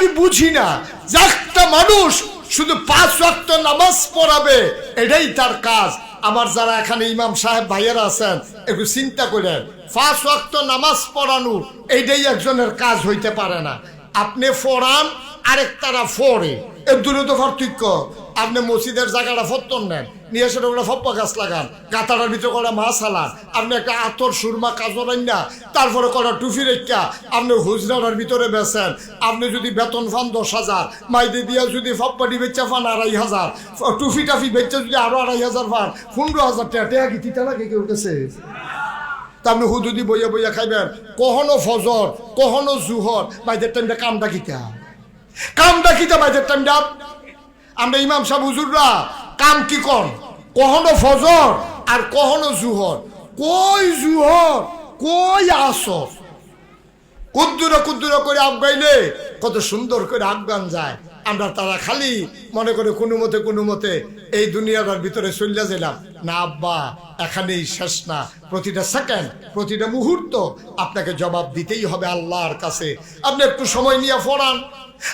আমি বুঝি না। যে একটা মানুষ শুধু পাঁচ ওয়াক্ত নামাজ পড়াবে, এটাই তার কাজ। আমার যারা এখানে ইমাম সাহেব ভাইয়েরা আছেন, একটু চিন্তা করেন। পাঁচ ওয়াক্ত নামাজ পড়ানো এইটাই একজনের কাজ হইতে পারে না। আপনি ফোরান আরেক তারা ফোরে এর দূরে তো পার্থক্য আপনি মসজিদের জায়গাটা ফত্তন নেন, নিয়ে এসে ওগুলো ফপ্পা গাছ লাগান গাতাটার ভিতরে করা মাছ হালান, আপনি একটা আতর, সুরমা কাজরাইন না তারপরে করা টুফি রেখা, আপনি হুজরার ভিতরে বেছেন, আপনি যদি বেতন ফান দশ হাজার, মাইদে দিয়া যদি ফপ্পাটি বেচা ফান আড়াই হাজার টুফি টাফি বেচে যদি আরও আড়াই হাজার ফান পনেরো হাজার টাকা কি তিতা লাগে কেউ গেছে? আপনি হুদুদি বইয়া বইয়া খাইবেন, কখনো ফজর, কখনো জুহর বাইদের টাইমটা কামটা কিতা? কামটা কিতা বাইদের টাইমটা আমরা ইমাম সাহেব, হুজুররা, কাম কি কর কখনো ফজর আর কখনো জুহর। কই জুহর? কই আসর? কুদ্দুরে কুদ্দুরে করে আফগাইলে কত সুন্দর করে আফগান যায়। আমরা তারা খালি মনে করে কোনো মতে কোনো মতে এই দুনিয়াটার ভিতরে চলিয়া গেলাম না আব্বা, এখানেই শেষ না। প্রতিটা সেকেন্ড প্রতিটা মুহূর্ত আপনাকে জবাব দিতেই হবে আল্লাহর কাছে। আপনি একটু সময় নিয়ে ফোরান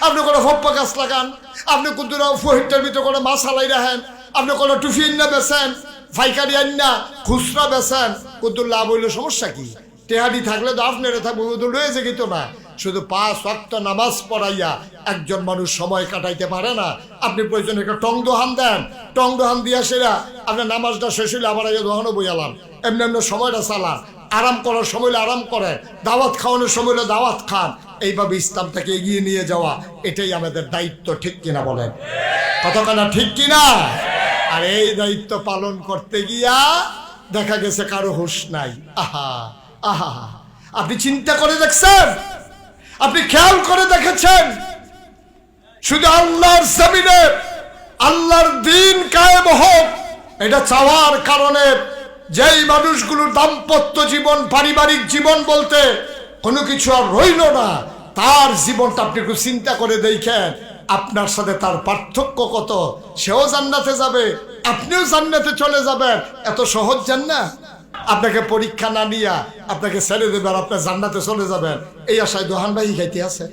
আপনি কোনো ফপ্পা গাছ লাগান। আপনি কুদ্দুরা ফহিরটার ভিতরে কোনো মাছ হালাই রাখেন। আপনি কোনো টুফি আন্না বেছেন ফাইকারি আন্না খুচরা বেছেন। কুদ্দুর লাভ হইলে সমস্যা কি? টেহারি থাকলে তো আপনার থাকবে তো রয়েছে কিন্তু না। শুধু পাঁচ ওয়াক্ত নামাজ পড়াইয়া একজন মানুষ সময় কাটাইতে পারে না। আপনি প্রয়োজন একটা টং দোহান দেন। টং দোহান দিয়া সেরা আপনার নামাজটা শেষ হইলে আবার আগে দোহানও বইয়ালাম এমনি এমনি সময়টা চালান। আরাম করার সময় আরাম করে দাওয়াত খাওয়ানোর সময় দাওয়াত খান। এইভাবে ইসলামটাকে এগিয়ে নিয়ে যাওয়া, এটাই আমাদের দায়িত্ব, ঠিক কিনা বলেন? কতখানা ঠিক কিনা? আর এই দায়িত্ব পালন করতে গিয়া দেখা গেছে কারও হুশ নাই। আহা আহা। আপনি চিন্তা করে দেখছেন? আপনি খেয়াল করে দেখেছেন? শুধু আল্লাহর জমিনে আল্লাহর দিন কায়েম হোক, এটা চাওয়ার কারণে যেই মানুষগুলোর দাম্পত্য জীবন, পারিবারিক জীবন বলতে কোনো কিছু আর রইল না, তার জীবনটা আপনি একটু চিন্তা করে দেখেন, আপনার সাথে তার পার্থক্য কত? সেও জান্নাতে যাবে, আপনিও জান্নাতে চলে যাবেন, এত সহজ যান না আপনাকে পরীক্ষা না নিয়া আপনাকে ছেড়ে দেবে আর আপনার জান্নাতে চলে যাবেন। এই আশায় দোহান ভাই খাইতে আছে।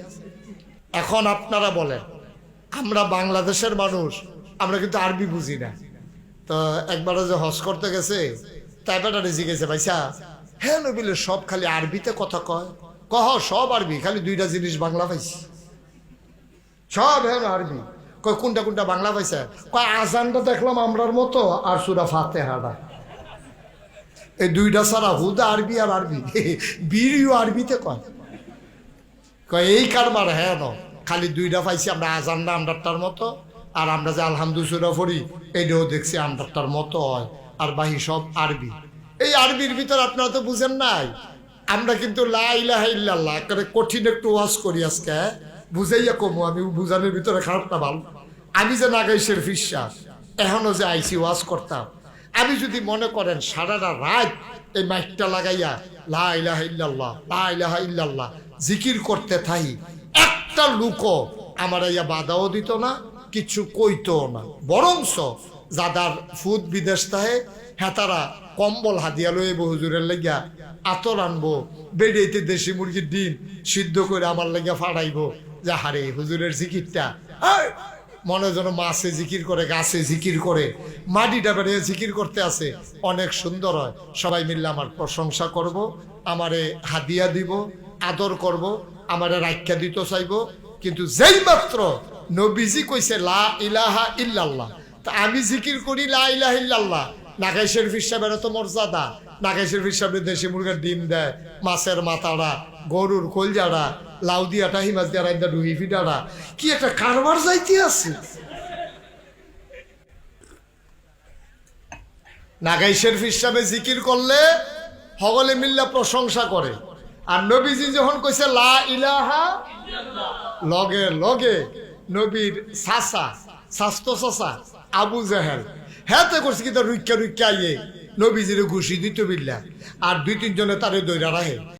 এখন আপনারা বলেন, আমরা বাংলাদেশের মানুষ, আমরা কিন্তু আরবি বুঝি না। তো একবার যে হজ করতে গেছে, তাই বেটারে জিজ্ঞেসে ভাইসা হ্যাঁ নবিলে সব খালি আরবিতে কথা কয়। কহ, সব আরবি, খালি দুইটা জিনিস বাংলা পাইছি। সব হ্যাঁ আরবি। কয়, কোনটা কোনটা বাংলা পাইছে? কয়, আজানটা দেখলাম আমরার মতো আর সুরা ফাতে হাডা এই দুইটা ছাড়া হুদা আরবি আর আরবি। বিড়িও আরবিতে কয়। কয়, এই কারবার হ্যাঁ ন, খালি দুইটা পাইছি, আমরা আজানটা আমরারটার মতো, আর আমরা যে আলহামদুসুরা পড়ি, এইটাও দেখছি আমরারটার মতো হয়, আর বাহি সব আরবি। এই আরবির ভিতর আপনারা তো বুঝেন নাই, আমরা কিন্তু কঠিন একটু ওয়াজ করি আজকে? বুঝাইয়া কমু, আমি বুঝানোর ভিতরে খারাপটা ভালো। আমি যে নাগাইশের ফিসাস এখনও যে আইসি ওয়াজ করতাম আমি যদি মনে করেন সারাটা রাত এই মাইকটা লাগাইয়া লা ইলাহা ইল্লাল্লাহ লা ইলাহা ইল্লাল্লাহ জিকির করতে থাই একটা লুকো আমার ইয়া বাধাও দিত না কিছু কইতো না। বরংস যাদার ফুদ বিদেশ তাহে হেতারা কম্বল হাদিয়া লইব হুজুরের লাগিয়া আতর আনব বেড়েতে দেশি মুরগির ডিম সিদ্ধ করে আমার লাগিয়া ফাড়াইবো। যে হারে হুজুরের জিকিরটা এই, মনে যেন মাছে জিকির করে গাছে জিকির করে। মাটিটা বেড়ে জিকির করতে আছে। অনেক সুন্দর হয়। সবাই মিললে আমার প্রশংসা করব, আমারে হাদিয়া দিব, আদর করব, আমারে রাখ্যা দিতে চাইব। কিন্তু যেই মাত্র নবীজি কইছে, লা ইলাহা ইল্লাল্লাহ তা আমি জিকির করি, লা ইলাহা ইল্লাল্লাহ নাগাইশের ফিসাবের তো মর্যাদা। নাগাইশের ফিসাবের দেশি মুরগের ডিম দেয়, মাছের মাথাটা গরুর কলজাড়া লাউ দিয়াটা, হিমাজ দিয়া রাইন্দা ডুহি ফিটারা। কি একটা কারবার যাইতে আছে? নাগাইশের ফিসাবে জিকির করলে হগলে মিল্লা প্রশংসা করে। আর নবীজি যখন কইছে, লা ইলাহা লগে লগে নবীর সাসা, স্বাস্থ্য সাসা, আবু জাহেল। হ্যাঁ করছে কিন্তু রুইকা রুইকা আইয়ে নবীজির ঘুষি দিত বিল্লা। আর দুই, তিনজনে তারে দৈরা রাহে